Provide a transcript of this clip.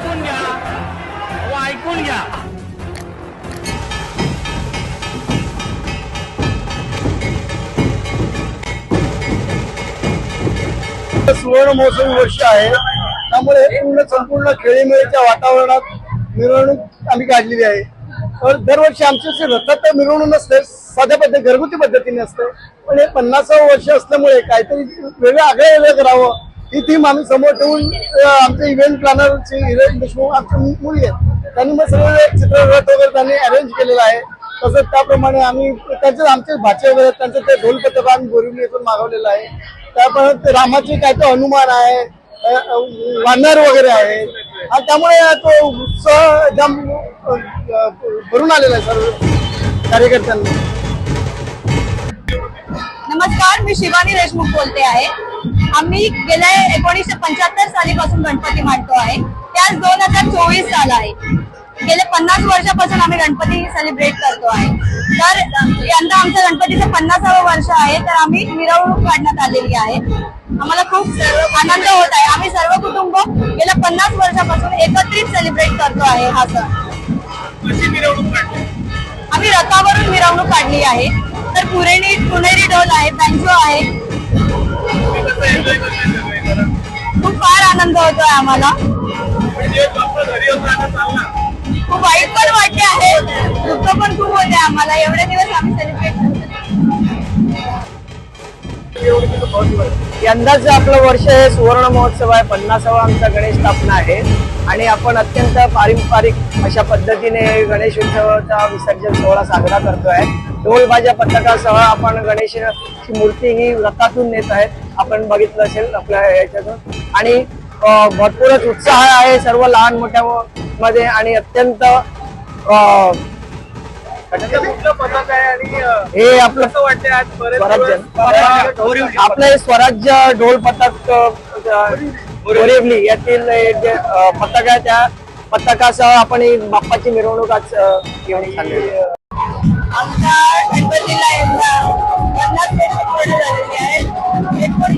ऐकून घ्या. अहो, ऐकून घ्या. सुवर्ण महोत्सवी वर्ष आहे. त्यामुळे पूर्ण संपूर्ण खेळीमेळीच्या वातावरणात मिरवणूक आम्ही काढलेली आहे. तर दरवर्षी आमची रथात तर मिरवणूक नसते साध्या पद्धती घरगुती पद्धतीने असते. पण हे पन्नासावं वर्ष असल्यामुळे काहीतरी वेगळं आगळं वेगळं करावं. ही टीम आम्ही समोर ठेवून आमचे इव्हेंट प्लॅनरची हिरेन देशमुख आमची मुली आहेत. त्यांनी मग सगळं चित्ररथ वगैरे त्यांनी अरेंज केलेलं आहे. तसंच त्याप्रमाणे आम्ही त्यांचे आमचे भाचे वगैरे त्यांचं ते ढोल पथक आम्ही बोरिवली येथून मागवलेलं आहे. त्याप्रमाणे रामाचे काय तो हनुमान आहे वानर वगैरे आहे. आणि त्यामुळे तो उत्साह एकदम भरून आलेला आहे सर्व कार्यकर्त्यांना. नमस्कार मी शिवानी देशमुख बोलते आहे. आम्ही गेल्या एकोणीसशे पंच्याहत्तर सालीपासून गणपती मांडतो आहे. त्याच दोन हजार चोवीस साल आहे. गेले पन्नास वर्षापासून आम्ही गणपती सेलिब्रेट करतो आहे. तर यंदा आमचं गणपतीचं पन्नासावं वर्ष आहे तर आम्ही मिरवणूक काढण्यात आलेली आहे. आम्हाला खूप आनंद होत आहे. आम्ही सर्व कुटुंब गेल्या पन्नास वर्षापासून एकत्रित सेलिब्रेट करतो आहे हा सण. आम्ही रथावरून मिरवणूक काढली आहे. तर पुरेणी पुणेरी ढोल आहे बँजो आहे खूप फार आनंद होतोय आम्हाला. खूप वाईट पण वाटते आहे. दुःख पण खूप होते आम्हाला. एवढे दिवस आम्ही सेलिब्रेट यंदाच यंदाचं आपलं वर्ष हे सुवर्ण महोत्सव आहे पन्नासावा आमचा गणेश स्थापना आहे. आणि आपण अत्यंत पारंपरिक अशा पद्धतीने गणेश उत्सवाचा विसर्जन सोहळा साजरा करतोय. ढोलबाजा पथकासह आपण गणेशाची मूर्ती ही रथातून नेत आहेत. आपण बघितलं असेल आपल्या याच्यातून. आणि भरपूरच उत्साह आहे सर्व लहान मोठ्या मध्ये आणि अत्यंत हे आपलं स्वराज्य. आपले स्वराज्य ढोल पथक बोरिवली यातील हे जे पथक आहे त्या पथकासह आपण ही बाप्पाची मिरवणूक आज घेऊन चाललेली